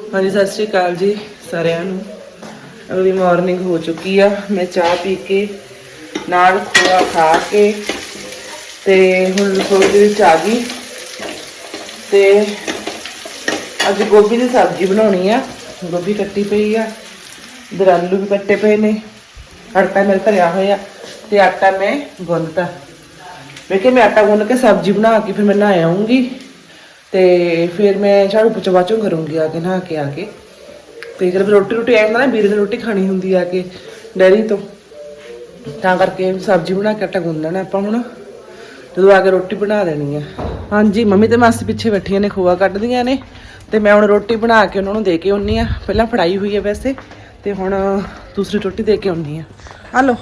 ਹਾਂਜੀ, ਸਤਿ ਸ਼੍ਰੀ ਅਕਾਲ ਜੀ ਸਾਰਿਆਂ ਨੂੰ। ਅਗਲੀ ਮਾਰਨਿੰਗ ਹੋ ਚੁੱਕੀ ਆ। ਮੈਂ ਚਾਹ ਪੀ ਕੇ, ਨਾਲ ਖੋਆ ਖਾ ਕੇ ਤੇ ਹੁਣ ਰਸੋਈ ਦੇ ਵਿੱਚ ਆ ਗਈ। ਤੇ ਅੱਜ ਗੋਭੀ ਦੀ ਸਬਜ਼ੀ ਬਣਾਉਣੀ ਆ। ਗੋਭੀ ਕੱਟੀ ਪਈ ਆ। ਇਧਰ ਆਲੂ ਵੀ ਕੱਟੇ ਪਏ ਨੇ। ਆਟਾ ਮੇਰੇ ਭਰਿਆ ਹੋਇਆ ਤੇ ਆਟਾ ਮੈਂ ਗੁੰਨਤਾ। ਵੇਖੇ ਮੈਂ ਆਟਾ ਗੁੰਨ ਕੇ ਸਬਜ਼ੀ ਬਣਾ ਕੇ ਫਿਰ ਮੈਂ ਨਹਾ ਆਉਂਗੀ ਤੇ ਫਿਰ ਮੈਂ ਝਾੜੂ ਪੋਚਾ ਬਾਅਦ ਚੋਂ ਕਰੂੰਗੀ ਆ ਕੇ, ਨਹਾ ਕੇ, ਆ ਕੇ। ਤੇ ਜਦ ਰੋਟੀ ਰੋਟੀ ਆਇਆ ਹੁੰਦਾ ਨਾ ਵੀਰੇ ਨੇ ਰੋਟੀ ਖਾਣੀ ਹੁੰਦੀ ਆ ਕੇ ਡੈਰੀ ਤੋਂ। ਤਾਂ ਕਰਕੇ ਸਬਜ਼ੀ ਬਣਾ ਕੇ ਆਟਾ ਗੁੰਨ ਲੈਣਾ ਆਪਾਂ ਹੁਣ। ਜਦੋਂ ਆ ਕੇ ਰੋਟੀ ਬਣਾ ਦੇਣੀ ਆ। ਹਾਂਜੀ, ਮੰਮੀ ਤੇ ਮਾਸੀ ਪਿੱਛੇ ਬੈਠੀਆਂ ਨੇ, ਖੋਆ ਕੱਢਦੀਆਂ ਨੇ। ਤੇ ਮੈਂ ਹੁਣ ਰੋਟੀ ਬਣਾ ਕੇ ਉਹਨਾਂ ਨੂੰ ਦੇ ਕੇ ਆਉਣੀ ਆ। ਪਹਿਲਾਂ ਫੜਾਈ ਹੋਈ ਹੈ ਵੈਸੇ। ਤੇ ਹੁਣ ਦੂਸਰੀ ਰੋਟੀ ਦੇ ਕੇ ਆਉਣੀ ਆ। ਆ ਲਓ,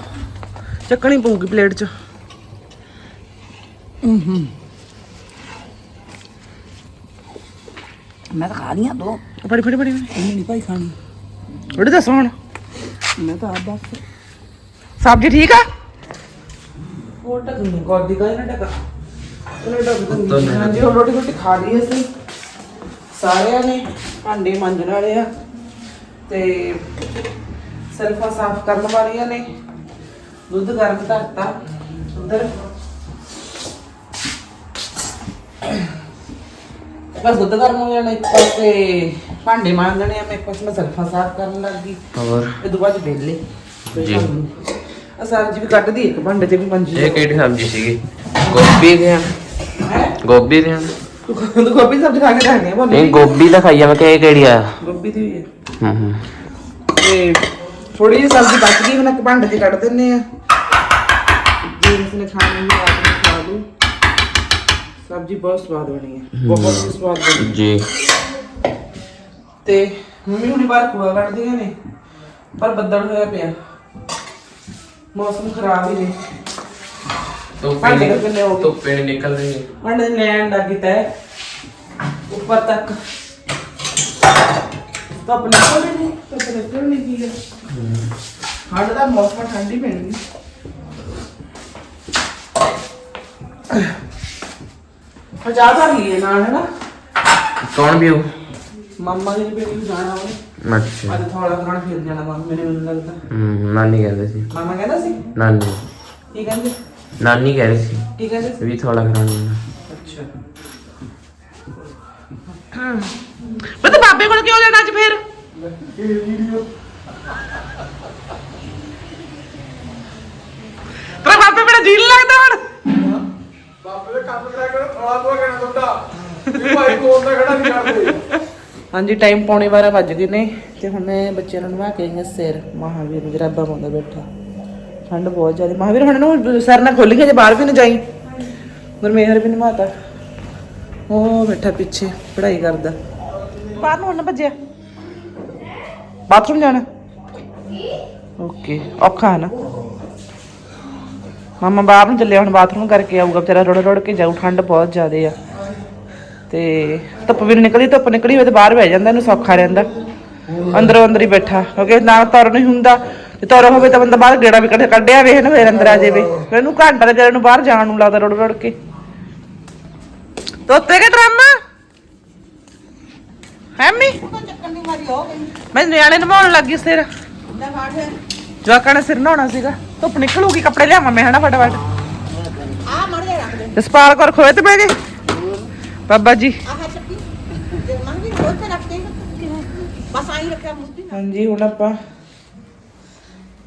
ਚੱਕਣੀ ਪਊਗੀ ਪਲੇਟ 'ਚ। ਮੈਂ ਤਾਂ ਖਾ ਲੀਆਂ ਦੋ। ਫੜੀ ਫੜੀ ਫੜੀ। ਇੰਨੀ ਨਹੀਂ ਭਾਈ ਖਾਣੀ। ਥੋੜੀ ਦੱਸੋ ਹੁਣ। ਮੈਂ ਤਾਂ ਆਪ ਬਸ ਸਬਜ਼ੀ ਠੀਕ ਆ? ਉਹ ਟਕ ਨਹੀਂ ਗੋਦੀ ਦਾ ਨਾ ਟਕਾ ਉਹਨੇ ਟਕ ਦਿੰਦੀ। ਹਾਂਜੀ ਹੁਣ ਰੋਟੀ ਰੋਟੀ ਖਾ ਲਈ ਅਸੀਂ। ਸਾਰਿਆਂ ਨੇ ਭਾਂਡੇ ਮਾਂਜਣ ਵਾਲੇ ਆ। ਤੇ ਸਲਫਾ ਸਾਫ਼ ਕਰਨ ਵਾਲੀਆਂ ਨੇ। ਦੁੱਧ ਗਰਮ ਕਰਤਾ। ਉਧਰ ਬਸ ਦੁੱਧ ਗਰਮ ਹੋ ਜਾਣਾ ਇੱਕ ਪਾਸੇ ਭਾਂਡੇ ਮਾਂਜਣੇ ਆ ਮੈਂ ਇੱਕ ਪਾਸੇ ਮੈਂ ਸਾਫ਼ ਕਰਨ ਲੱਗ। ਹੋਰ? ਇਹ ਤੋਂ ਬਾਅਦ ਵੇਲੇ ਜੀ। ਆ ਸਬਜ਼ੀ ਵੀ ਕੱਢਦੀ ਇੱਕ ਭਾਂਡੇ ਤੇ ਵੀ ਮੰਜੀ ਇਹ ਕਿਹੜੀ ਸਬਜ਼ੀ ਸੀਗੀ? ਗੋਭੀ ਦੇ ਹਨ ਹੈ? ਗੋਭੀ ਦੇ ਹਨ ਤੂੰ ਤੂੰ ਗੋਭੀ ਦੀ ਸਬਜ਼ੀ ਖਾ ਕੇ ਰੱਖਣੀ ਆ ਬੋਲੀ ਨਹੀਂ ਗੋਭੀ ਤਾਂ ਖਾਈ ਆ ਮੈਂ ਕਿਹਾ ਇਹ ਕਿਹੜੀ ਆ? ਗੋਭੀ ਦੀ ਵੀ ਹੈ ਹੂੰ ਹੂੰ। ਤੇ ਥੋੜੀ ਜਿਹੀ ਸਬਜ਼ੀ ਬਚ ਗਈ ਹੁਣ ਇੱਕ ਭਾਂਡੇ ਤੇ ਕੱਢ ਦਿੰਨੇ ਆ। ਜੇ ਕਿਸੇ ਨੇ ਖਾਣੀ ਲੂ ਸਬਜ਼ੀ ਬਹੁਤ ਸਵਾਦ ਬਣੀ ਹੈ। ਬਹੁਤ ਹੀ ਸਵਾਦ ਬਣੀ ਜੀ। ਤੇ ਮੰਮੀ ਹੁਣੀ ਬਾਹਰ ਖੂਆ ਕੱਢਦੀਆਂ ਨੇ ਪਰ ਬੱਦਲ ਹੋਇਆ ਪਿਆ। ਮੌਸਮ ਖਰਾਬ ਹੀ ਨੇ। ਭਾਂਡੇ ਕਿੰਨੇ ਹੋ ਗਏ? ਧੁੱਪੇ ਨੀ ਨਿਕਲ ਰਹੀ ਹੈ। ਭਾਂਡੇ ਲੈਣ ਲੱਗੀ ਤੈ ਉੱਪਰ ਤੱਕ। ਧੁੱਪ ਨਿਕਲ ਨਹੀਂ ਧੁੱਪ ਨਿਕਲ ਨਹੀਂ ਕੀ ਹੈ। ਹੱਡ ਦਾ ਮੌਸਮ ਠੰਡੀ ਪੈਣੀ ਹਜਾ ਤਾਂ ਹੀ ਹੈ ਨਾਲ ਹੈ ਨਾ ਕੌਣ ਵੀ ਮੰਮਾ ਜਾਣਾ ਅੱਛਾ। ਅੱਜ ਥੋੜਾ ਖਾਣ ਫਿਰ ਜਾਣਾ ਮੰਮਾ ਮੇਰੇ ਮੈਨੂੰ ਲੱਗਦਾ ਹੂੰ ਨਾਨੀ ਕਹਿੰਦੇ ਸੀ। ਮਾਮਾ ਕਹਿੰਦਾ ਸੀ? ਨਾਨੀ। ਕੀ ਕਹਿੰਦੇ? ਨਾਨੀ ਕਹਿ ਰਹੀ ਸੀ ਕੀ ਕਹਿੰਦੇ ਸੀ? ਵੀ ਥੋੜਾ ਕਰਾਉਣਾ ਅੱਛਾ। ਮੈਂ ਤਾਂ ਬਾਬੇ ਕੋਲ ਕਿਉਂ ਜਾਣਾ ਅੱਜ ਫੇਰ? ਤੇਰਾ ਬਾਬੇ ਮੇਰਾ ਜੀਲ ਲੱਗਦਾ ਹੁਣ। ਬਾਪੇ ਦੇ ਕੰਮ ਕਰਾ ਕੇ ਥੋੜਾ ਤੋਂ ਕਹਿਣਾ ਤੁਹਾਡਾ। ਵੀ ਭਾਈ ਕੋਲ ਦਾ ਖੜਾ ਨਹੀਂ ਕਰਦੇ। ਹਾਂਜੀ ਟਾਈਮ ਪੌਣੇ 12 ਵੱਜ ਗਏ ਨੇ ਤੇ ਹੁਣ ਮੈਂ ਬੱਚਿਆਂ ਨੂੰ ਨਵਾ ਕੇ ਆਈ ਸਿਰ। ਮਹਾਵੀਰ ਨੂੰ ਜਰਾਬਾ ਪਾਉਂਦਾ ਬੈਠਾ। ਠੰਡ ਬਹੁਤ ਜ਼ਿਆਦਾ। ਮਹਾਵੀਰ, ਹੁਣ ਨੂੰ ਸਿਰ ਨਾ ਖੁੱਲ ਗਿਆ ਜੇ ਬਾਹਰ ਵੀ ਨਾ ਜਾਈ। ਗੁਰਮੇਹਰ ਵੀ ਨਵਾਤਾ। ਉਹ ਬੈਠਾ ਪਿੱਛੇ, ਪੜ੍ਹਾਈ ਕਰਦਾ। ਬਾਹਰ ਨੂੰ ਹੁਣ ਨਾ ਭੱਜਿਆ। ਬਾਥਰੂਮ ਜਾਣਾ। ਓਕੇ, ਔਖਾ ਹੈ ਨਾ। ਮਾਮਾ ਬਾਹਰ ਨੂੰ ਚੱਲਿਆ ਹੁਣ ਬਾਥਰੂਮ ਕਰਕੇ ਆਊਗਾ ਵਿਚਾਰਾ ਰੋੜ ਰੋੜ ਕੇ ਜਾਊ ਠੰਡ ਬਹੁਤ ਜ਼ਿਆਦੇ ਆ। ਤੇ ਧੁੱਪ ਵੀ ਨਿਕਲੀ ਧੁੱਪ ਨਿਕਲੀ ਹੋਵੇ ਤੇ ਬਾਹਰ ਬਹਿ ਜਾਂਦਾ ਇਹਨੂੰ ਸੌਖਾ ਰਹਿੰਦਾ। ਅੰਦਰੋਂ ਅੰਦਰ ਹੀ ਬੈਠਾ ਕਿਉਂਕਿ ਨਾ ਤੁਰ ਨਹੀਂ ਹੁੰਦਾ ਤੇ ਤੁਰ ਹੋਵੇ ਤਾਂ ਬੰਦਾ ਬਾਹਰ ਗੇੜਾ ਵੀ ਕੱਢ ਕੱਢਿਆ ਵੇਖ ਨਾ ਫੇਰ ਅੰਦਰ ਆ ਜਾਵੇ। ਇਹਨੂੰ ਘੰਟਾ ਤੇ ਜਿਹੜਾ ਨੂੰ ਬਾਹਰ ਜਾਣ ਨੂੰ ਲੱਗਦਾ ਰੋੜ ਰੋੜ ਕੇ। ਤੋਤੇ ਕੇ ਡਰਮ? ਹੈਮੀ ਮੈਂ ਨਿਆਣੇ ਨਵਾਉਣ ਲੱਗੀ ਸਿਰ। ਜਵਾਕਾਂ ਨੇ ਸਿਰ ਨਹਾਉਣਾ ਸੀਗਾ। ਧੁੱਪ ਨਿਕਲੂਗੀ ਕੱਪੜੇ ਲਿਆਵਾਂ ਮੈਂ ਹਨਾ ਫਟਾਫਟ। ਆ ਮੜ ਜਾ ਰੱਖ ਦੇ। ਜਸਪਾਲ ਕੌਰ ਖੋਏ ਤੇ ਬਹਿ ਗਏ? ਬਾਬਾ ਜੀ। ਆਹ ਚੱਕੀ। ਤੇ ਮੰਗੀ ਹੋਰ ਤੇ ਰੱਖ ਦੇ। ਬਸ ਆਈ ਰੱਖਿਆ ਮੁੱਦੀ ਹਾਂਜੀ ਹੁਣ ਆਪਾਂ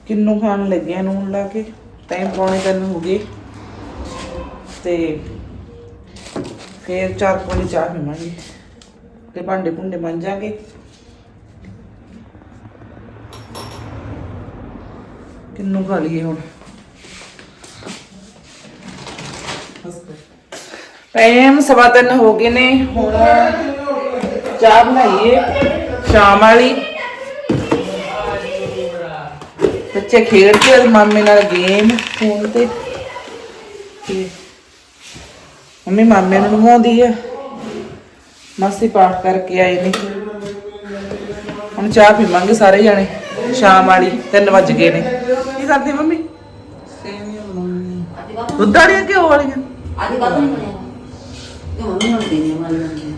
ਕਿੰਨੂ ਖਾਣ ਲੱਗੇ ਆ ਨੂਨ ਲਾ ਕੇ? ਟਾਈਮ ਪੌਣੇ ਤਿੰਨ ਹੋ ਗਏ। ਤੇ ਫੇਰ ਚਾਰ ਕੋਲੀ ਚਾਹ ਪੀਵਾਂਗੇ। ਤੇ ਭਾਂਡੇ ਭੁੰਡੇ ਮਾਂਜਾਂਗੇ। ਕਿੰਨੂੰ ਖਾ ਲਈਏ ਹੁਣ? ਟਾਈਮ ਸਵਾ ਤਿੰਨ ਹੋ ਗਏ ਨੇ, ਹੁਣ ਚਾਹ ਬਣਾਈਏ ਸ਼ਾਮ ਵਾਲੀ। ਬੱਚੇ ਖੇਡਦੇ ਆ ਮਾਮੇ ਨਾਲ ਗੇਮ, ਫੋਨ ਤੇ ਤੇ। ਮੰਮੀ ਮਾਮੇ ਨੂੰ ਨਵਾਉਂਦੀ ਆ। ਮਾਸੀ ਪਾਠ ਕਰਕੇ ਆਏ ਨੇ। ਹੁਣ ਚਾਹ ਪੀਵਾਂਗੇ ਸਾਰੇ ਜਾਣੇ। ਸ਼ਾਮ ਵਾਲੀ 3 ਵੱਜ ਗਏ ਨੇ। ਕੀ ਕਰਦੀ ਮੰਮੀ? ਦੁੱਧ ਵਾਲੀਆਂ ਘਿਓ ਵਾਲੀਆਂ? ਆਦੀ ਬਾਤ ਨਹੀਂ ਬਣਿਆ ਮੰਮੀ ਹੁਣ ਦੇਣੇ ਵਾਲੀ ਹੁੰਦੀ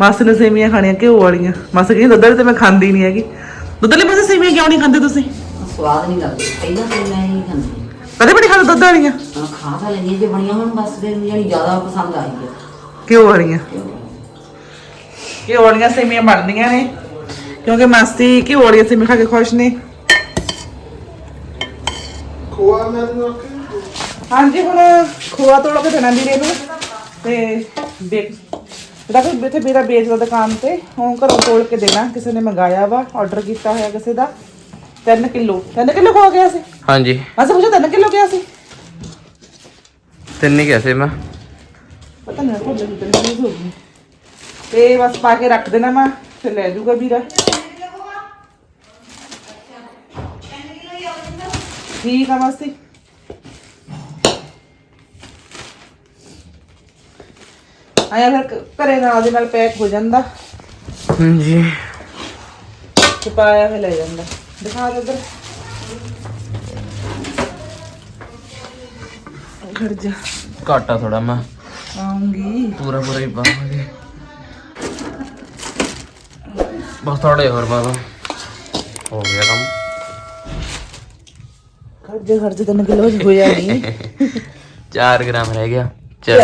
ਮਾਸੀ ਨੇ ਸੇਮੀਆਂ ਖਾਣੀਆਂ ਘਿਓ ਵਾਲੀਆਂ। ਮਾਸੀ ਕਹਿੰਦੀ ਦੁੱਧ ਵਾਲੀ ਤੇ ਮੈਂ ਖਾਂਦੀ ਨਹੀਂ ਹੈਗੀ। ਦੁੱਧ ਵਾਲੀ ਮਾਸੀ ਸੇਵੀਆਂ ਕਿਉਂ ਨਹੀਂ ਖਾਂਦੇ ਤੁਸੀਂ? ਸਵਾਦ ਨਹੀਂ ਲੱਗਦੀ ਪਹਿਲਾਂ ਤੇ ਮੈਂ ਹੀ ਖਾਂਦੀ ਕਦੇ ਵੀ ਨਹੀਂ ਖਾਂਦੇ ਦੁੱਧ ਵਾਲੀਆਂ? ਹਾਂ ਖਾ ਤਾਂ ਲੈਂਦੀ ਜੇ ਬਣੀਆਂ ਹੁਣ ਬਸ ਫਿਰ ਜਿਹੜੀ ਜ਼ਿਆਦਾ ਪਸੰਦ ਆਈ ਹੈ ਘਿਓ ਵਾਲੀਆਂ। ਘਿਓ ਵਾਲੀਆਂ ਸੇਮੀਆਂ ਬਣਦੀਆਂ ਨੇ। ਕਿਉਂਕਿ ਮਾਸੀ ਘਿਓ ਵਾਲੀਆਂ ਸੇਮੀਆਂ ਖਾ ਕੇ ਖੁਸ਼ ਨੇ। ਖੋਆ ਮੈਨੂੰ ਰੱਖੇ ਹਾਂਜੀ ਹੁਣ ਖੋਆ ਤੋੜ ਕੇ ਦੇਣਾ ਵੀਰੇ ਨੂੰ। ਤੇ ਵੇਚ ਜਿਹੜਾ ਕੋਈ ਇੱਥੇ ਮੇਰਾ ਵੇਚਦਾ ਦੁਕਾਨ ਤੇ ਹੁਣ ਘਰੋਂ ਤੋੜ ਕੇ ਦੇਣਾ। ਕਿਸੇ ਨੇ ਮੰਗਾਇਆ ਵਾ ਆਰਡਰ ਕੀਤਾ ਹੋਇਆ ਕਿਸੇ ਦਾ। 3 ਕਿਲੋ। 3 ਕਿਲੋ ਖੋ ਗਿਆ ਸੀ? ਹਾਂਜੀ। ਅਸੀਂ ਪੁੱਛਿਆ 3 ਕਿਲੋ ਗਿਆ ਸੀ? ਤਿੰਨ ਹੀ ਕੈਸੇ ਮੈਂ। ਪਤਾ ਨਹੀਂ ਭੁੱਲ ਗਈ ਤੇਰੀ ਚੀਜ਼ ਹੋ ਗਈ ਤੇ ਬਸ ਪਾ ਕੇ ਰੱਖ ਦੇਣਾ ਮੈਂ ਫਿਰ ਲੈ ਜਾਊਗਾ ਵੀਰਾ। ਠੀਕ ਆ ਮਾਸੀ। ਆਇਆ ਫਿਰ ਘਰੇ ਨਾਲ ਦੇ ਨਾਲ ਪੈਕ ਹੋ ਜਾਂਦਾ। ਹਾਂਜੀ। ਤੇ ਪਾਇਆ ਫਿਰ ਲੈ ਜਾਂਦਾ। ਦਿਖਾ ਦੇ ਉਧਰ। ਘਰ ਜਾ। ਘਾਟਾ ਥੋੜਾ ਮੈਂ। ਆਉਂਗੀ। ਪੂਰਾ ਪੂਰਾ ਹੀ ਪਾਵਾਂਗੇ। ਬਸ ਥੋੜੇ ਹੋਰ ਪਾ ਦੋ ਹੋ ਗਿਆ ਕੰਮ ਘਰ ਜਾ ਜਾ ਤੈਨੂੰ ਕਿਲੋ ਹੋਇਆ ਨਹੀਂ 4 ਗ੍ਰਾਮ ਰਹਿ ਗਿਆ। ਚਲ।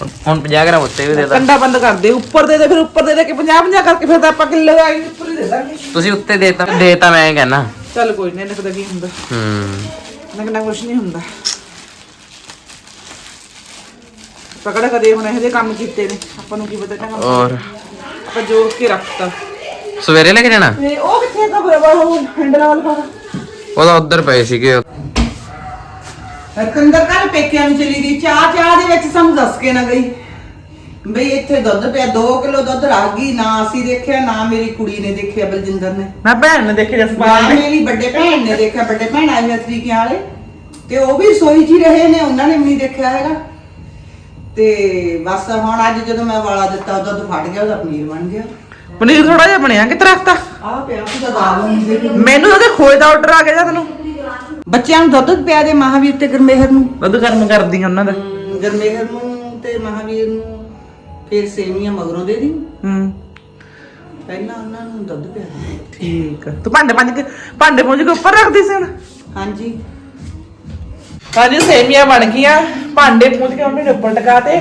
ਹੁਣ- ਹੁਣ 50 ਗ੍ਰਾਮ ਉੱਤੇ ਵੀ ਦੇ ਦਾਂ। ਕੰਡਾ ਬੰਦ ਕਰ ਦੇ ਉੱਪਰ ਦੇ ਦੇ ਫਿਰ ਉੱਪਰ ਦੇ ਦੇ ਕੇ 50 50 ਕਰਕੇ ਫਿਰ ਤਾਂ ਆਪਾਂ ਕਿਲੋ ਆਈ ਉੱਪਰ ਹੀ ਦੇ ਦਾਂਗੇ। ਤੁਸੀਂ ਉੱਤੇ ਦੇਤਾ ਦੇਤਾ ਮੈਂ ਕਹਿਣਾ ਚੱਲ ਕੋਈ ਨਹੀਂ ਇਹਨਾਂ ਕੀ ਹੁੰਦਾ। ਹੂੰ। ਨਾ ਕੁਛ ਨਹੀਂ ਹੁੰਦਾ। ਪਕੜ ਕਦੇ ਹੁਣ ਇਹੋ ਜਿਹੇ ਕੰਮ ਕੀਤੇ ਨੇ ਆਪਾਂ ਨੂੰ ਕੀ ਪਤਾ ਚੰਗਾ ਔਰ ਆਪਾਂ ਜੋੜ ਕੇ ਰੱਖਤਾ। ਸਵੇਰੇ ਲੈ ਕੇ ਜਾਣਾ? ਤੇ ਉਹ ਕਿੱਥੇ ਦਾ ਬਰਾਬਰ ਉਹ ਹੈਂਡਲ ਵਾਲਾ। ਉਹਦਾ ਉੱਧਰ ਪਏ ਸੀਗੇ। ਕੰਦਰ ਕੱਲ ਪੇਕਿਆਂ ਨੂੰ ਚਲੀ ਗਈ। ਚਾਹ ਚਾਹ ਦੇ ਵਿੱਚ ਸਾਨੂੰ ਦੱਸ ਕੇ ਨਾ ਗਈ। ਬਈ ਇੱਥੇ ਦੁੱਧ ਪਿਆ 2 ਕਿਲੋ ਦੁੱਧ ਰੱਖ ਗਈ। ਨਾ ਅਸੀਂ ਦੇਖਿਆ ਨਾ ਮੇਰੀ ਕੁੜੀ ਨੇ ਦੇਖਿਆ ਬਲਜਿੰਦਰ ਨੇ। ਮੈਂ ਭੈਣ ਨੇ ਦੇਖੇ ਨਾ ਜਸਪਾਲ ਨੇ ਮੇਰੀ ਵੱਡੇ ਭੈਣ ਨੇ ਦੇਖਿਆ ਵੱਡੇ ਭੈਣ ਆਏ ਹੋਏ ਤਰੀਕਿਆਂ ਵਾਲੇ। ਤੇ ਉਹ ਵੀ ਸੋਈ ਹੀ ਰਹੇ ਨੇ ਉਹਨਾਂ ਨੇ ਵੀ ਨਹੀਂ ਦੇਖਿਆ ਹੈਗਾ। ਤੇ ਬਸ ਹੁਣ ਅੱਜ ਜਦੋਂ ਮੈਂ ਵਾਲਾ ਦਿੱਤਾ ਉਹਦਾ ਦੁੱਧ ਫਟ ਗਿਆ ਉਹਦਾ ਪਨੀਰ ਬਣ ਗਿਆ। ਪਨੀਰ ਥੋੜਾ ਜਿਹਾ ਬਣਿਆ ਕਿ ਰੱਖਤਾ? ਆਹ ਪਿਆ ਉਹਦਾ ਦਾਲ ਹੁੰਦੀ ਮੈਨੂੰ ਉਹਦੇ ਖੋਏ ਦਾ ਆਰਡਰ ਆ ਗਿਆ ਜਾਂ ਤੈਨੂੰ ਬੱਚਿਆਂ ਨੂੰ ਦੁੱਧ ਪਿਆ ਦੇ ਮਹਾਵੀਰ ਤੇ ਗਰਮੇਹਰ ਨੂੰ। ਦੁੱਧ ਗਰਮ ਕਰਦੀ ਉਹਨਾਂ ਦਾ। ਗਰਮੇਹਰ ਨੂੰ ਤੇ ਮਹਾਵੀਰ ਨੂੰ ਫਿਰ ਸੇਵੀਆਂ ਮਗਰੋਂ ਦੇ ਦੀ ਹੂੰ। ਪਹਿਲਾਂ ਉਹਨਾਂ ਨੂੰ ਦੁੱਧ ਪਿਆ ਦੇ। ਠੀਕ ਆ। ਤੂੰ ਭਾਂਡੇ ਪੰਜ ਕੇ ਭਾਂਡੇ ਪੂੰਝ ਕੇ ਉੱਪਰ ਰੱਖਦੀ ਸੀ ਹੁਣ? ਹਾਂਜੀ। ਹਾਂਜੀ ਸੇਮੀਆਂ ਬਣ ਗਈਆਂ। ਭਾਂਡੇ ਪੂੰਝ ਕੇ ਮੰਮੀ ਨੇ ਉੱਪਰ ਟਕਾਤੇ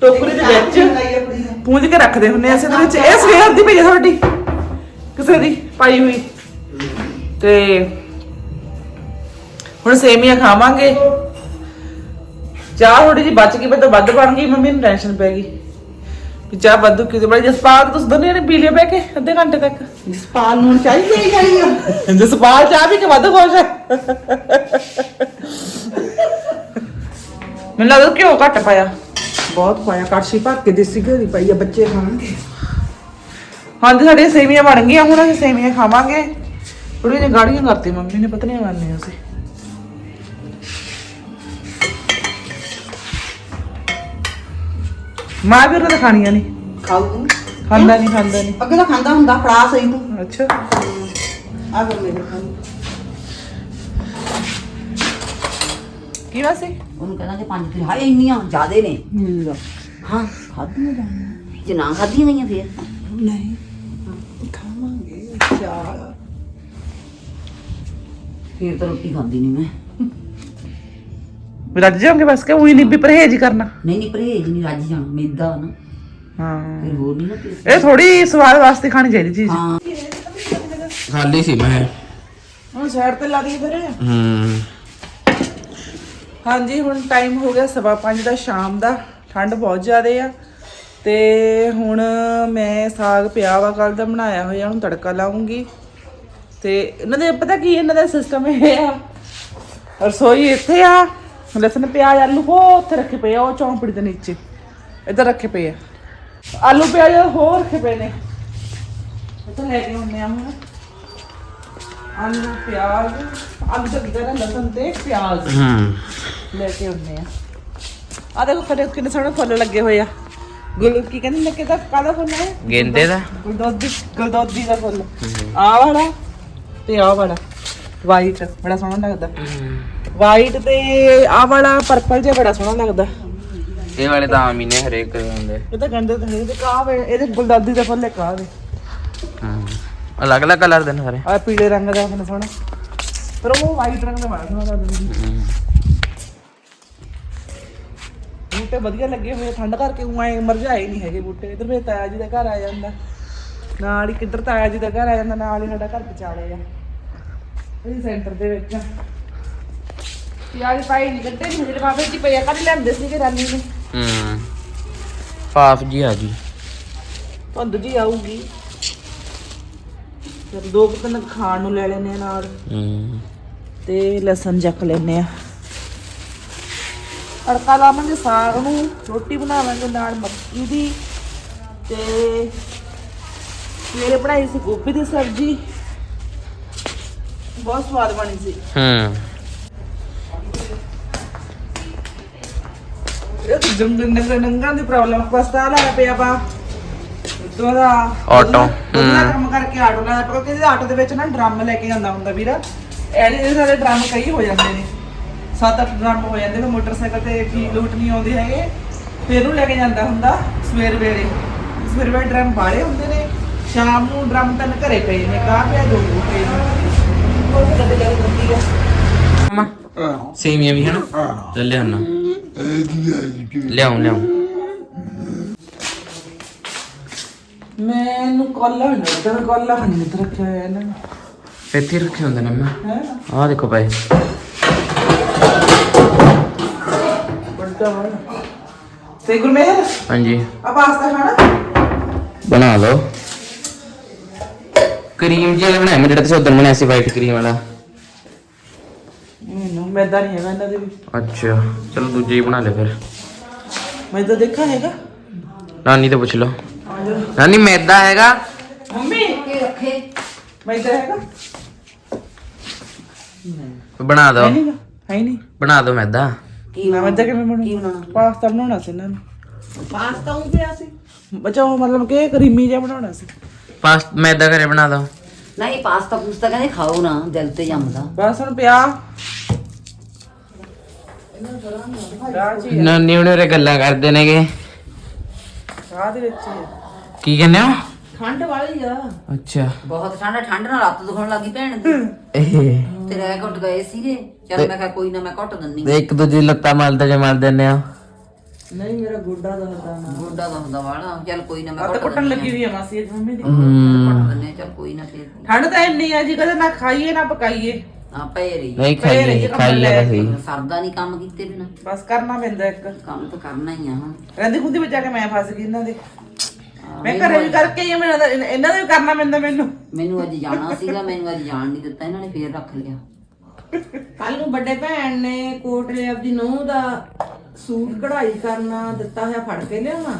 ਟੋਕਰੀ ਦੇ ਵਿੱਚ ਪੂੰਝ ਕੇ ਰੱਖਦੇ ਹੁੰਨੇ ਆ ਅਸੀਂ ਇਹਦੇ ਵਿੱਚ। ਇਹ ਸਵੇਰ ਦੀ ਪਈ ਆ ਤੁਹਾਡੀ? ਕਿਸੇ ਦੀ ਪਾਈ ਹੋਈ? ਤੇ ਹੁਣ ਸੇਮੀਆਂ ਖਾਵਾਂਗੇ। ਚਾਹ ਥੋੜੀ ਜੀ ਬਚ ਗਈ ਪਰ ਤਾਂ ਵੱਧ ਬਣ ਗਈ ਮੰਮੀ ਨੂੰ ਟੈਨਸ਼ਨ ਪੈ ਗਈ। ਵੀ ਚਾਹ ਵਾਧੂ ਕਿਤੇ ਬੜੀ ਜਸਪਾਲ ਤੁਸੀਂ ਦੋਨੇ ਨੇ ਪੀ ਲਿਆ ਬੈ ਕੇ ਅੱਧੇ ਘੰਟੇ ਤੱਕ। ਜਸਪਾਲ ਨੂੰ ਚਾਹੀਦੀ ਹੀ ਜਾਣੀ ਆ ਜਸਪਾਲ ਚਾਹ ਵੀ ਕੇ ਵੱਧ ਖੁਸ਼ ਹੈ। ਮੈਨੂੰ ਲੱਗਦਾ ਕਿਉਂ ਘੱਟ ਪਾਇਆ। ਬਹੁਤ ਪਾਇਆ ਕੜਛੀ ਭਰ ਕੇ ਦੇਸੀ ਘੀ ਦੀ ਪਾਈ ਆ ਬੱਚੇ ਖਾਣਗੇ। ਹਾਂਜੀ ਸਾਡੀਆਂ ਸੇਵੀਆਂ ਬਣ ਗਈਆਂ ਹੁਣ ਅਸੀਂ ਸੇਵੀਆਂ ਖਾਵਾਂਗੇ। ਥੋੜੀ ਜਿਹੀ ਗਾੜੀਆਂ ਕਰਤੀ ਮੰਮੀ ਨੇ ਪਤਾ ਨਹੀਂ ਕਰਨੀਆਂ ਅਸੀਂ ਮਾਂ ਵੀ ਉਹਨਾਂ ਖਾਣੀਆਂ ਨਹੀਂ। ਖਾਊ ਖਾਂਦਾ ਨਹੀਂ ਖਾਂਦਾ ਨਹੀਂ। ਅੱਗੇ ਤਾਂ ਖਾਂਦਾ ਹੁੰਦਾ ਫੜਾ ਸਹੀ ਤੂੰ। ਅੱਛਾ। ਆ ਗੋ ਮੇਰੇ ਖਾਣ ਕੀ ਵਾਸੀ ਉਹਨੂੰ ਕਹਿੰਦਾ ਕਿ ਪੰਜ ਕਿਲੋ। ਹਾਏ ਇੰਨੀਆਂ ਜ਼ਿਆਦੇ ਨੇ। ਹਾਂ ਖਾਧੀਆਂ ਜਾਣੀਆਂ। ਜੇ ਨਾ ਖਾਧੀਆਂ ਗਈਆਂ ਫੇਰ? ਨਹੀਂ। ਖਾਵਾਂਗੇ ਚਾਹ। ਫੇਰ ਤਾਂ ਰੋਟੀ ਖਾਂਦੀ ਨਹੀਂ ਮੈਂ। ਵੀ ਰੱਜ ਜਾਓਗੇ ਬਸ ਕਿ ਉਹੀ ਨਹੀਂ ਵੀ ਪਰਹੇਜ ਹੀ ਕਰਨਾ। ਨਹੀਂ ਨਹੀਂ ਪਰਹੇਜ ਨਹੀਂ ਰੱਜ ਜਾਣਾ ਮੇਦਾ ਨਾ। ਹਾਂ। ਫਿਰ ਹੋਰ ਨਹੀਂ ਨਾ ਪੀ- ਇਹ ਥੋੜੀ ਸਵਾਦ ਵਾਸਤੇ ਖਾਣੀ ਚਾਹੀਦੀ ਚੀਜ਼। ਹਾਂ। ਖਾਲੀ ਸੀ ਮੈਂ। ਹੁਣ ਸਾਈਡ ਤੇ ਲਾ ਦਈਏ ਫਿਰ। ਹੂੰ। ਹਾਂਜੀ ਹੁਣ ਟਾਈਮ ਹੋ ਗਿਆ ਸਵਾ ਪੰਜ ਦਾ ਸ਼ਾਮ ਦਾ। ਠੰਡ ਬਹੁਤ ਜ਼ਿਆਦੇ ਆ। ਤੇ ਹੁਣ ਮੈਂ ਸਾਗ ਪਿਆ ਵਾ ਕੱਲ ਦਾ ਬਣਾਇਆ ਹੋਇਆ ਹੁਣ ਤੜਕਾ ਲਾਉਂਗੀ ਤੇ ਇਹਨਾਂ ਦੇ ਪਤਾ ਕੀ ਇਹਨਾਂ ਦਾ ਸਿਸਟਮ ਇਹ ਆ? ਰਸੋਈ ਇੱਥੇ ਆ। ਲਸਣ ਪਿਆਜ਼ ਆਲੂ ਉਹ ਉੱਥੇ ਰੱਖੇ ਪਏ ਆ ਉਹ ਚੌਂਪੜੀ ਦੇ ਨੀਚੇ। ਇੱਧਰ ਰੱਖੇ ਪਏ ਆ। ਆਲੂ ਪਿਆਜ਼ ਹੋਰ ਰੱਖੇ ਪਏ ਨੇ। ਇੱਥੇ ਲੈ ਕੇ ਆਉਂਦੇ ਆ ਹੁਣ। ਆਲੂ ਪਿਆਜ਼ ਆਲੂ ਤਾਂ ਕਿਹਦਾ ਲਸਣ ਤੇ ਪਿਆਜ਼। ਹੂੰ। ਲੈ ਕੇ ਆਉਂਦੇ ਆ। ਆ ਦੇਖੋ ਖੜੇ ਕਿੰਨੇ ਸੋਹਣੇ ਫੁੱਲ ਲੱਗੇ ਹੋਏ ਆ। ਗੁਲ ਕੀ ਕਹਿੰਦੇ ਨੇ ਕਿਹਦਾ ਕਾਦਾ ਫੁੱਲ ਹੈ ਗੇਂਦੇ ਦਾ। ਗੁਲਦੌਦੀ ਗੁਲਦੌਦੀ ਦਾ ਫੁੱਲ। ਆ ਵਾਲਾ ਤੇ ਆ ਵਾਲਾ। ਵਾਈਟ ਬੜਾ ਸੋਹਣਾ ਲੱਗਦਾ। ਵਾਈਟ ਤੇ ਆ ਵਾਲਾ ਪਰਪਲ ਜਿਹਾ ਬੜਾ ਸੋਹਣਾ ਲੱਗਦਾ। ਇਹ ਵਾਲੇ ਤਾਂ ਆਮ ਹੀ ਨੇ ਹਰੇਕ ਹੁੰਦੇ। ਇਹ ਤਾਂ ਗੰਦੇ ਤਾਂ ਇਹਦੇ ਕਾਹ ਵੇ ਇਹਦੇ ਗੁਲਦਾਦੀ ਦੇ ਫੁੱਲੇ ਕਾਹ ਵੇ। ਹੂੰ। ਅਲੱਗ ਅਲੱਗ ਕਲਰ ਦੇ ਨੇ ਸਾਰੇ। ਆ ਪੀਲੇ ਰੰਗ ਦਾ ਕਿੰਨਾ ਸੋਹਣਾ। ਪਰ ਉਹ ਵਾਈਟ ਰੰਗ ਦਾ ਬੜਾ ਸੋਹਣਾ ਲੱਗਦਾ ਹੂੰ। ਬੂਟੇ ਵਧੀਆ ਲੱਗੇ ਹੋਏ ਆ, ਠੰਡ ਕਰਕੇ ਉਹ ਐ ਮਰਝਾਏ ਨਹੀਂ ਹੈਗੇ ਬੂਟੇ। ਇਧਰ ਮੇਰੇ ਤਾਇਆ ਜੀ ਦਾ ਘਰ ਆ ਜਾਂਦਾ। ਨਾਲ ਹੀ ਕਿੱਧਰ ਤਾਇਆ ਜੀ ਦਾ ਘਰ ਆ ਜਾਂਦਾ ਨਾਲ ਹੀ ਸਾਡਾ ਘਰ ਵਿਚਾਲੇ ਆ। ਇਹ ਸੈਂਟਰ ਦੇ ਵਿੱਚ ਆ। ਪਿਆਜ ਪਾਈ ਨਹੀਂ ਕੱਟੇ ਨਹੀਂ ਜਿਹੜੇ ਬਾਬੇ ਜੀ ਪਿਆ ਕੱਢ ਲੈਂਦੇ ਸੀਗੇ ਰਾਨੀ ਨੂੰ। ਹੂੰ। ਪਾਫ ਜੀ ਆ ਜੀ। ਧੁੰਦ ਜੀ ਆਊਗੀ। ਫਿਰ ਦੋ ਕੁ ਤਿੰਨ ਖਾਣ ਨੂੰ ਲੈ ਲੈਨੇ ਆ ਨਾਲ। ਹੂੰ। ਤੇ ਲਸਣ ਚੱਕ ਲੈਨੇ ਆ। ਤੜਕਾ ਲਾਵਾਂਗੇ ਸਾਗ ਨੂੰ ਰੋਟੀ ਬਣਾਵਾਂਗੇ ਨਾਲ ਮੱਕੀ ਦੀ। ਤੇ ਸਵੇਰੇ ਬਣਾਈ ਸੀ ਗੋਭੀ ਦੀ ਸਬਜ਼ੀ। ਬਹੁਤ ਸਵਾਦ ਬਣੀ ਸੀ। ਹੂੰ। ਇਹ ਜੰਗ ਨੰਗ ਨੰਗਾਂ ਦੀ ਪ੍ਰੋਬਲਮ ਪਸਤਾ ਲਾ ਪਿਆ ਆਪਾਂ। ਦੋਦਾ ਆਟੋ, ਹਮ। ਕੰਮ ਕਰਕੇ ਆਟੋ ਲਾਇਆ ਪਿਆ ਕਿਉਂਕਿ ਆਟੋ ਦੇ ਵਿੱਚ ਨਾ ਡਰਮ ਲੈ ਕੇ ਜਾਂਦਾ ਹੁੰਦਾ ਵੀਰਾ। ਇਹਦੇ ਸਾਰੇ ਡਰਮ ਕਈ ਹੋ ਜਾਂਦੇ ਨੇ। ਸੱਤ ਅੱਠ ਡਰਮ ਹੋ ਜਾਂਦੇ ਨੇ। ਮੋਟਰਸਾਈਕਲ ਤੇ ਕੀ ਲੋਟ ਨਹੀਂ ਆਉਂਦੇ ਹੈਗੇ। ਫਿਰ ਇਹਨੂੰ ਲੈ ਕੇ ਜਾਂਦਾ ਹੁੰਦਾ ਸਵੇਰ ਵੇਲੇ। ਸਵੇਰ ਵੇਲੇ ਡਰਮ ਬਾੜੇ ਹੁੰਦੇ ਨੇ। ਸ਼ਾਮ ਨੂੰ ਡਰਮ ਤਿੰਨ ਘਰੇ ਪਏ ਨੇ। ਕਾਹ ਪਿਆ ਦੋ ਦੋ ਪਏ ਨੇ। ਤਾਂ ਗੱਡੀ ਚੱਲ ਜਾਂਦੀ ਆ। ਮਮਾ ਸੇਮੀਆਂ ਵੀ ਹਨ? ਲੈ ਲਿਆਉਣਾ ਲਿਆਉਂ ਲਿਆਉਂ। ਮੈਨੂੰ ਕੋਲਾ ਨਹੀਂ ਤੇ ਕੋਲਾ ਨਹੀਂ ਤੇ ਰੱਖਿਆ ਹੋਇਆ ਨੇ। ਇੱਥੇ ਰੱਖੇ ਹੁੰਦੇ ਨੇ ਮੈਂ ਆਹ ਦੇਖੋ ਵਾਲਾ। ਤੇ ਗੁਰਮੇਹਰ ਹਾਂਜੀ। ਆ ਪਾਸਤਾ ਖਾਣਾ? ਬਣਾ ਲਓ। ਕਰੀਮ ਜਿਹਾ ਬਣਾਇਆ ਮੈਂ ਜਿਹੜਾ ਤੁਸੀਂ ਉਦੋਂ ਬਣਾਇਆ ਸੀ ਵਾਈਟ ਕਰੀਮ ਵਾਲਾ। ਮੈਨੂੰ ਮੈਦਾ ਨਹੀਂ ਹੈਗਾ ਇਹਨਾਂ ਦੇ ਵੀ ਅੱਛਾ ਚਲੋ ਦੂਜੇ ਹੀ ਬਣਾ ਲੈ ਫਿਰ। ਮੈਦਾ ਦੇਖਾ ਹੈਗਾ। ਨਾਨੀ ਤੋਂ ਪੁੱਛ ਲਓ। ਨਾਨੀ ਮੈਦਾ ਹੈਗਾ? ਮੰਮੀ! ਕੇ ਰੱਖੇ। ਮੈਦਾ ਹੈਗਾ। ਬਣਾ ਦਿਓ ਹੈ ਨਹੀਂ ਹੈ ਨਹੀਂ। ਬਣਾ ਦਿਓ ਮੈਦਾ ਕੀ ਨਾ ਮੈਦਾ ਕਿਵੇਂ ਕੀ ਬਣਾਉਣਾ? ਬਣਾਉਣਾ ਪਾਸਤਾ ਬਣਾਉਣਾ ਸੀ ਇਹਨਾਂ ਨੂੰ। ਪਾਸਤਾ ਉਹ ਪਿਆ ਸੀ। ਬੱਚਾ ਉਹ ਮਤਲਬ ਕਿ ਕਰੀਮੀ ਜਿਹਾ ਬਣਾਉਣਾ ਸੀ। ਪਾਸ ਮੈਦਾ ਘਰੇ ਬਣਾ ਦਿਓ ਨਹੀਂ ਪਾਸਤਾ ਪੂਸਤਾ ਕਹਿੰਦੇ ਖਾਓ ਨਾ ਦਿਲ ਤੇ ਜੰਮਦਾ। ਬਸ ਹੁਣ ਪਿਆ। ਰਾਹ ਚ ਹੀ ਆ, ਨਾਨੀ ਉਹਨੇ ਉਰੇ ਗੱਲਾਂ ਕਰਦੇ ਨੇਗੇ। ਰਾਹ ਦੇ ਵਿੱਚ ਹੀ ਆ। ਕੀ ਕਹਿੰਦੇ ਹੋ? ਠੰਡ ਵਾਲੀ ਆ। ਅੱਛਾ। ਬਹੁਤ ਠੰਡ ਠੰਡ ਨਾਲ ਲੱਤ ਦੁਖਣ ਲੱਗੀ ਭੈਣ ਦੀ। ਇਹ। ਤੇ ਰਹਿ ਘੁੱਟ ਗਏ ਸੀਗੇ। ਚਲ ਮੈਂ ਕਿਹਾ ਕੋਈ ਨਾ ਮੈਂ ਘੁੱਟ ਦਿੰਨੀ ਤੇ ਇੱਕ ਦੂਜੇ ਦੀ ਲੱਤਾਂ ਮਲਦੇ ਜੇ ਮਲ ਦਿੰਦੇ ਆ। ਨਹੀਂ ਮੇਰਾ ਗੋਡਾ ਦਰਦ ਆ ਗੋਡਾ ਦਾ ਹੁੰਦਾ ਵਾਲਾ। ਚਲ ਕੋਈ ਨਾ ਮੈਂ ਘੁੱਟ ਕੁੱਟਣ ਲੱਗੀ ਹੋਈ ਆ ਮਾਸੀ ਅੱਜ ਮੰਮੀ ਦੀ। ਹਮ, ਦਿੰਨੇ ਚਲ ਕੋਈ ਨਾ ਫੇਰ। ਠੰਡ ਤਾਂ ਇੰਨੀ ਆ ਜੀ ਕਦੇ ਨਾ ਖਾਈਏ ਨਾ ਪਕਾਈਏ। ਆ ਪਏ ਰਹੀ ਨਹੀਂ ਫੇਰ ਖਾਈਏ ਕੰਮ ਖਾਈਏ ਲੈ ਤਾਂ ਸਹੀ ਸਰਦਾ ਨਹੀਂ ਕੰਮ ਕੀਤੇ ਬਿਨਾ। ਬਸ ਕਰਨਾ ਪੈਂਦਾ ਇੱਕ। ਕੰਮ ਤਾਂ ਕਰਨਾ ਹੀ ਆ ਹੁਣ। ਰਹਿੰਦੀ ਖੁੰਦੀ ਵਿੱਚ ਜਾ ਕੇ ਮੈਂ ਫਸ ਗਈ ਇਹਨਾਂ ਦੇ। ਮੈਂ ਘਰੇ ਵੀ ਕਰਕੇ ਹੀ ਆ, ਮੈਨੂੰ ਤਾਂ ਇਹਨਾਂ ਇਹਨਾਂ ਦਾ ਵੀ ਕਰਨਾ ਪੈਂਦਾ ਮੈਨੂੰ। ਮੈਨੂੰ ਅੱਜ ਜਾਣਾ ਸੀਗਾ ਮੈਨੂੰ ਅੱਜ ਜਾਣ ਨਹੀਂ ਦਿੱਤਾ ਇਹਨਾਂ ਨੇ ਫੇਰ ਰੱਖ ਲਿਆ। ਕੱਲ ਨੂੰ ਵੱਡੇ ਭੈਣ ਨੇ ਕੋਟਲੇ ਆਪਦੀ ਨੂੰਹ ਦਾ ਸੂਟ ਕਢਾਈ ਕਰਨਾ ਦਿੱਤਾ ਹੋਇਆ ਫੜ ਕੇ ਲਿਆਉਣਾ।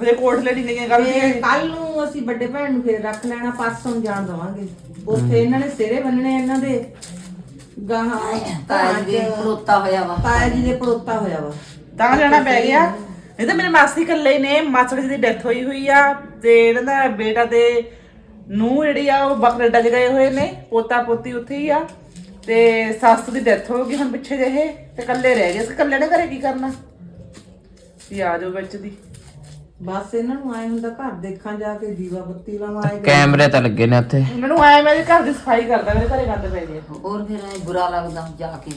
ਫੇ ਕੋਟ ਲੈਣੀ ਨਹੀਂ ਗੱਲ ਤੇ ਕੱਲ ਨੂੰ ਅਸੀਂ ਵੱਡੇ ਭੈਣ ਨੂੰ ਫੇਰ ਰੱਖ ਲੈਣਾ ਪਰਸੋਂ ਨੂੰ ਜਾਣ ਦਵਾਂਗੇ। ਉੱਥੇ ਇਹਨਾਂ ਨੇ ਸਿਰੇ ਬੰਨਣੇ ਇਹਨਾਂ ਦੇ। ਗਾਹਾਂ ਤਾਇਆ ਜੀ ਦੇ ਖਲੋਤਾ ਹੋਇਆ ਵਾ। ਤਾਇਆ ਜੀ ਦੇ ਪੜੋਤਾ ਹੋਇਆ ਵਾ। ਤਾਂ ਜਾਣਾ ਪੈ ਗਿਆ। ਇਹ ਤਾਂ ਮੇਰੇ ਮਾਸੀ ਇਕੱਲੇ ਨੇ ਮਾਸੜ ਜੀ ਦੀ ਡੈਥ ਹੋਈ ਹੋਈ ਆ ਤੇ ਇਹਨਾਂ ਦਾ ਬੇਟਾ ਤੇ ਨੂੰ ਜਿਹੜੀ ਆ ਉਹ ਬਕਰੇਡਾ ਚ ਗਏ ਹੋਏ ਨੇ। ਪੋਤਾ ਪੋਤੀ ਉੱਥੇ ਹੀ ਆ ਤੇ ਸੱਸ ਦੀ ਡੈਥ ਹੋ ਗਈ ਹੁਣ ਪਿੱਛੇ ਜਿਹੇ। ਤੇ ਇਕੱਲੇ ਰਹਿ ਗਏ। ਸੀ ਇਕੱਲੇ ਨੇ ਘਰੇ ਕੀ ਕਰਨਾ? ਵੀ ਆ ਜਾਓ ਵਿੱਚ ਦੀ। ਬਸ ਇਹਨਾਂ ਨੂੰ ਆਏ ਹੁੰਦਾ ਘਰ ਦੇਖਾਂ ਜਾ ਕੇ ਦੀਵਾ ਬੱਤੀ ਲਾਵਾਂ ਆਏ ਕੈਮਰੇ ਤਾਂ ਲੱਗੇ ਨੇ ਉੱਥੇ। ਉਹਨਾਂ ਨੂੰ ਆਏ ਮੈਂ ਘਰ ਦੀ ਸਫ਼ਾਈ ਕਰਦਾ ਮੇਰੇ ਘਰੇ ਗੰਦ ਪੈ ਗਿਆ ਹੋਰ ਫਿਰ ਐਂ ਬੁਰਾ ਲੱਗਦਾ ਜਾ ਕੇ।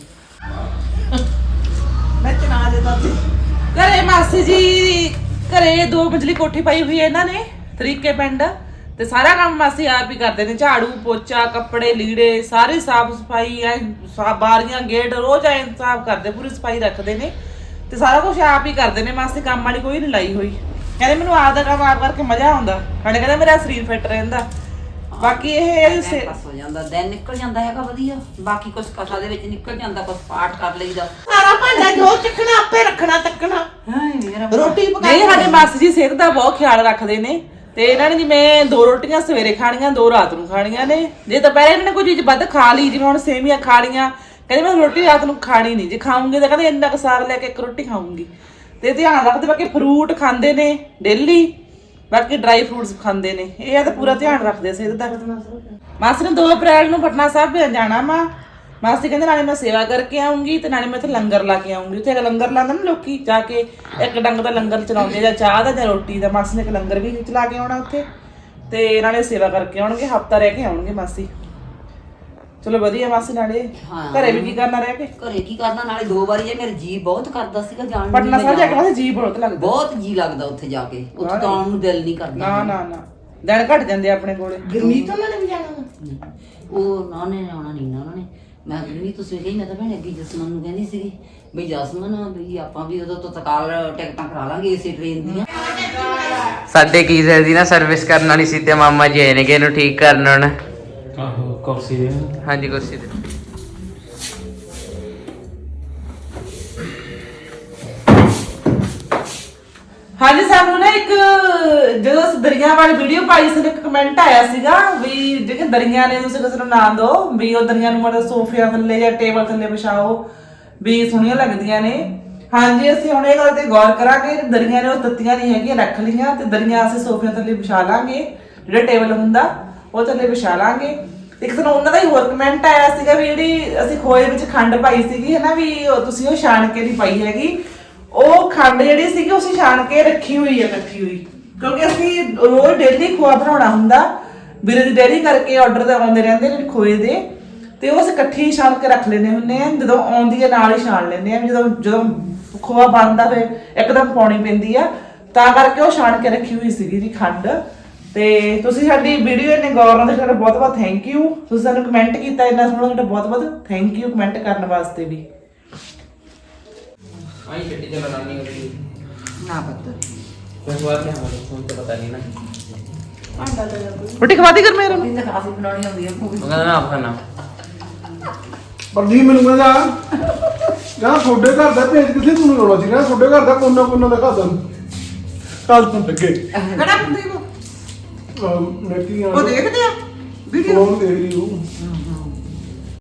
ਮੈਂ ਚਨਾ ਦੇ ਦਾਦੀ। ਘਰੇ ਮਾਸੀ ਜੀ ਘਰੇ ਦੋ ਮੰਜ਼ਲੀ ਕੋਠੀ ਪਾਈ ਹੋਈ ਹੈ ਇਹਨਾਂ ਨੇ ਤਰੀਕੇ ਪਿੰਡ। ਤੇ ਸਾਰਾ ਕੰਮ ਮਾਸੀ ਆਪ ਹੀ ਕਰਦੇ ਨੇ। ਝਾੜੂ ਪੋਚਾ ਕੱਪੜੇ ਲੀੜੇ ਸਾਰੀ ਸਾਫ਼ ਸਫ਼ਾਈ ਐ ਸਾ- ਬਾਰੀਆਂ ਗੇਟ ਰੋਜ਼ ਐ ਸਾਫ਼ ਕਰਦੇ ਪੂਰੀ ਸਫ਼ਾਈ ਰੱਖਦੇ ਨੇ। ਤੇ ਸਾਰਾ ਕੁਝ ਆਪ ਹੀ ਕਰਦੇ ਨੇ। ਮਾਸੀ ਕੰਮ ਵਾਲੀ ਕੋਈ ਨਹੀਂ ਲਾਈ ਹੋਈ। ਕਹਿੰਦੇ ਮੈਨੂੰ ਆਪ ਦਾ ਕੰਮ ਆਪ ਕਰਕੇ ਮਜ਼ਾ ਆਉਂਦਾ। ਸਾਡੇ ਕਹਿੰਦੇ ਮੇਰਾ ਸਰੀਰ ਫਿੱਟ ਰਹਿੰਦਾ। ਬਾਕੀ ਇਹ ਸੇ- ਪਾਸ ਹੋ ਜਾਂਦਾ ਦਿਨ ਨਿਕਲ ਜਾਂਦਾ ਹੈਗਾ ਵਧੀਆ। ਬਾਕੀ ਕੁਝ ਕਥਾ ਦੇ ਵਿੱਚ ਨਿਕਲ ਜਾਂਦਾ ਕੁਝ ਪਾਠ ਕਰ ਲਈਦਾ। ਸਾਰਾ ਭਾਂਡਾ ਜੋ ਚੱਕਣਾ ਆਪੇ ਰੱਖਣਾ ਤੱਕਣਾ। ਹਾਏ ਮੇਰਾ ਰੋਟੀ ਨਹੀਂ ਸਾਡੇ ਮਾਸੀ ਜੀ ਸਿਹਤ ਦਾ ਬਹੁਤ ਖਿਆਲ ਰੱਖਦੇ ਨੇ। ਤੇ ਇਹਨਾਂ ਨੇ ਜਿਵੇਂ ਦੋ ਰੋਟੀਆਂ ਸਵੇਰੇ ਖਾਣੀਆਂ ਦੋ ਰਾਤ ਨੂੰ ਖਾਣੀਆਂ ਨੇ। ਜੇ ਦੁਪਹਿਰੇ ਇਹਨਾਂ ਨੇ ਕੋਈ ਚੀਜ਼ ਵੱਧ ਖਾ ਲਈ ਜਿਵੇਂ ਹੁਣ ਸੇਵੀਆਂ ਖਾ ਲੀਆਂ ਕਹਿੰਦੇ ਮੈਂ ਰੋਟੀ ਰਾਤ ਨੂੰ ਖਾਣੀ ਨਹੀਂ। ਜੇ ਖਾਉਂਗੇ ਤਾਂ ਕਹਿੰਦੇ ਇੰਨਾ ਕੁ ਸਾਗ ਲੈ ਕੇ ਇੱਕ ਰੋਟੀ ਖਾਊਂਗੀ। ਤੇ ਧਿਆਨ ਰੱਖਦੇ ਬਾਕੀ ਫਰੂਟ ਖਾਂਦੇ ਨੇ ਡੇਲੀ ਬਾਕੀ ਡਰਾਈ ਫਰੂਟਸ ਖਾਂਦੇ ਨੇ। ਇਹ ਆ ਤਾਂ ਪੂਰਾ ਧਿਆਨ ਰੱਖਦੇ ਸਿਹਤ ਦਾ। ਮਾਸੀ ਨੇ 2 ਅਪ੍ਰੈਲ ਨੂੰ ਪਟਨਾ ਸਾਹਿਬ ਜਾਣਾ ਵਾ। ਮਾਸੀ ਕਹਿੰਦੇ ਨਾਲੇ ਮੈਂ ਸੇਵਾ ਕਰਕੇ ਆਉਂਗੀ ਤੇ ਨਾਲੇ ਮੈਂ ਇੱਥੇ ਲੰਗਰ ਲਾ ਕੇ ਆਉਂਗੀ। ਉੱਥੇ ਲੰਗਰ ਲਾਉਂਦੇ ਨਾ ਲੋਕੀ ਜਾ ਕੇ ਇੱਕ ਡੰਗ ਦਾ ਲੰਗਰ ਚਲਾਉਂਦੇ ਆ, ਜਾਂ ਚਾਹ ਦਾ ਜਾਂ ਰੋਟੀ ਦਾ। ਮਾਸੀ ਨੇ ਇੱਕ ਲੰਗਰ ਵੀ ਚਲਾ ਕੇ ਆਉਣਾ ਉੱਥੇ। ਤੇ ਨਾਲੇ ਸੇਵਾ ਕਰਕੇ ਆਉਣਗੇ ਹਫਤਾ ਰਹਿ ਕੇ ਆਉਣਗੇ ਮਾਸੀ। ਚਲੋ ਵਧੀਆ ਮਾਸੀ ਨਾਲੇ। ਹਾਂ। ਘਰੇ ਵੀ ਕੀ ਕਰਨਾ ਰਹਿ ਕੇ? ਘਰੇ ਕੀ ਕਰਨਾ? ਨਾਲੇ ਦੋ ਵਾਰੀ ਜੇ ਮੇਰੇ ਜੀ ਬਹੁਤ ਕਰਦਾ ਸੀਗਾ ਜਾਣ ਨੂੰ ਪਟਨਾ ਸਾਹਿਬ ਜਾ ਕੇ। ਮਾਸੀ ਜੀ ਬਹੁਤ ਲੱਗਦਾ। ਬਹੁਤ ਜੀ ਲੱਗਦਾ ਉੱਥੇ ਜਾ ਕੇ। ਉੱਥੇ ਤਾਂ ਆਉਣ ਨੂੰ ਦਿਲ ਨਹੀਂ ਕਰਦਾ। ਨਾ ਨਾ ਨਾ। ਦਿਨ ਘਟ ਜਾਂਦੇ ਆ ਆਪਣੇ ਕੋਲੇ। ਗੁਰਮੀਤ ਉਹਨਾਂ ਨੇ ਵੀ ਜਾਣਾ ਵਾ? ਉਹ ਨਾ ਨੇ ਆਉਣਾ ਨਹੀਂ ਨਾ ਉਹਨਾਂ ਨੇ ਮੈਂ ਵੀ ਤੁਸੀਂ ਗਈ ਮੈਂ ਤਾਂ ਭੈਣ ਅੱਗੇ ਜਸਮਨ ਨੂੰ ਕਹਿੰਦੀ ਸੀਗੀ ਬਈ ਜਸਮਨ ਵੀ ਆਪਾਂ ਵੀ ਉਦੋਂ ਤੋਂ ਤਕਾਲ ਟਿਕਟਾਂ ਕਰਾ ਲਾਂਗੇ ਇਸੇ ਟ੍ਰੇਨ ਦੀਆਂ। ਸਾਡੇ ਗੀਜ਼ਰ ਦੀ ਨਾ ਸਰਵਿਸ ਕਰਨ ਵਾਲੀ ਸੀ ਤੇ ਮਾਮਾ ਜੀ ਆਏ ਨੇ ਕਿ ਇਹਨੂੰ ਠੀਕ ਕਰਨ ਹੁਣ। ਆਹੋ। ਕੁਰਸੀ ਦੇ ਹਾਂਜੀ ਕੁਰਸੀ ਤੇ ਹਾਂਜੀ ਸਾਨੂੰ ਨਾ ਇੱਕ ਜਦੋਂ ਅਸੀਂ ਦਰੀਆਂ ਵਾਲੀ ਵੀਡੀਓ ਪਾਈ ਸੀ ਇੱਕ ਕਮੈਂਟ ਆਇਆ ਸੀਗਾ ਵੀ ਜਿਹੜੇ ਦਰੀਆਂ ਨੇ ਤੁਸੀਂ ਕਿਸੇ ਨੂੰ ਨਾ ਦਿਓ ਵੀ ਉਹ ਦਰੀਆਂ ਨੂੰ ਮਤਲਬ ਸੋਫਿਆਂ ਥੱਲੇ ਜਾਂ ਟੇਬਲ ਥੱਲੇ ਵਿਛਾਓ ਵੀ ਸੋਹਣੀਆਂ ਲੱਗਦੀਆਂ ਨੇ। ਹਾਂਜੀ ਅਸੀਂ ਹੁਣ ਇਹ ਗੱਲ ਤੇ ਗੌਰ ਕਰਾਂਗੇ ਦਰੀਆਂ ਨੇ ਉਹ ਤੱਤੀਆਂ ਨਹੀਂ ਹੈਗੀਆਂ ਰੱਖ ਲਈਆਂ ਤੇ ਦਰੀਆਂ ਅਸੀਂ ਸੋਫਿਆਂ ਥੱਲੇ ਵਿਛਾ ਲਾਂਗੇ ਜਿਹੜਾ ਟੇਬਲ ਹੁੰਦਾ ਉਹ ਥੱਲੇ ਵਿਛਾ ਲਾਂਗੇ। ਇੱਕ ਸਾਨੂੰ ਉਹਨਾਂ ਦਾ ਹੀ ਹੋਰ ਕਮੈਂਟ ਆਇਆ ਸੀਗਾ ਵੀ ਜਿਹੜੀ ਅਸੀਂ ਖੋਏ ਵਿੱਚ ਖੰਡ ਪਾਈ ਸੀਗੀ ਹੈ ਨਾ ਵੀ ਉਹ ਤੁਸੀਂ ਉਹ ਛਾਣ ਕੇ ਨਹੀਂ ਪਾਈ ਹੈਗੀ। ਉਹ ਖੰਡ ਜਿਹੜੀ ਸੀਗੀ, ਉਹ ਅਸੀਂ ਛਾਣ ਕੇ ਰੱਖੀ ਹੋਈ ਹੈ ਇਕੱਠੀ ਹੋਈ। ਕਿਉਂਕਿ ਅਸੀਂ ਰੋਜ਼ ਡੇਲੀ ਖੋਆ ਬਣਾਉਣਾ ਹੁੰਦਾ। ਵੀਰੇ ਦੀ ਡੇਰੀ ਕਰਕੇ ਆਰਡਰ ਤੇ ਆਉਂਦੇ ਰਹਿੰਦੇ ਨੇ ਖੋਏ ਦੇ। ਤੇ ਉਹ ਅਸੀਂ ਇਕੱਠੀ ਛਾਣ ਕੇ ਰੱਖ ਲੈਂਦੇ ਹੁੰਦੇ ਆ, ਜਦੋਂ ਆਉਂਦੀ ਹੈ ਨਾਲ ਹੀ ਛਾਣ ਲੈਂਦੇ ਆ ਜਦੋਂ ਜਦੋਂ ਖੋਆ ਬਣਦਾ ਫਿਰ ਇੱਕਦਮ ਪਾਉਣੀ ਪੈਂਦੀ ਆ। ਤਾਂ ਕਰਕੇ ਉਹ ਛਾਣ ਕੇ ਰੱਖੀ ਹੋਈ ਸੀਗੀ ਜੀ ਖੰਡ। ਤੇ ਤੁਸੀਂ ਸਾਡੀ ਵੀਡੀਓ ਨੇ ਗੌਰ ਨਾਲ ਦੇਖਿਆ ਬਹੁਤ ਬਹੁਤ ਥੈਂਕ ਯੂ ਤੁਸੀਂ ਸਾਨੂੰ ਕਮੈਂਟ ਕੀਤਾ ਇੰਨਾ ਸੋਹਣਾ ਤੁਹਾਡਾ ਬਹੁਤ ਬਹੁਤ ਥੈਂਕ ਯੂ ਕਮੈਂਟ ਕਰਨ ਵਾਸਤੇ ਵੀ। ਆਈ ਛੱਡੀ ਚਲਾ ਨਾਨੀ ਹੋਈ ਨਾ ਪਤਾ। ਕੋਈ ਵਾਰ ਨਹੀਂ ਹਮਾਰੇ ਫੋਨ ਤੇ ਪਤਾ ਨਹੀਂ ਨਾ। ਰੋਟੀ ਖਵਾਦੀ ਕਰ ਮੇਰੇ ਨੂੰ ਇਹਦਾ ਕਾਫੀ ਬਣਾਉਣੀ ਹੁੰਦੀ ਹੈ ਉਹ ਕਹਿੰਦਾ ਨਾ ਆਪਣਾ ਨਾ ਪ੍ਰਦੀਪ ਮੈਨੂੰ ਕਹਿੰਦਾ ਕਹਿੰਦਾ ਤੁਹਾਡੇ ਘਰ ਦਾ ਭੇਜ ਕਿੱਥੇ ਤੁਹਾਨੂੰ ਲਾਉਣਾ ਸੀ? ਕਹਿੰਦਾ ਤੁਹਾਡੇ ਘਰ ਦਾ ਕੋਨਾ ਕੋਨਾ ਦਿਖਾ ਦਾਂ। ਕੱਲ ਤੋਂ ਲੱਗੇ ਕਿਹੜਾ ਪ੍ਰਦੀਪ। ਅਹ ਮੈਂ ਕੀ ਉਹ ਦੇਖਦੇ ਆ ਵੀਡੀਓ ਫੋਨ ਦੇਖ ਰਹੀ ਹੂੰ।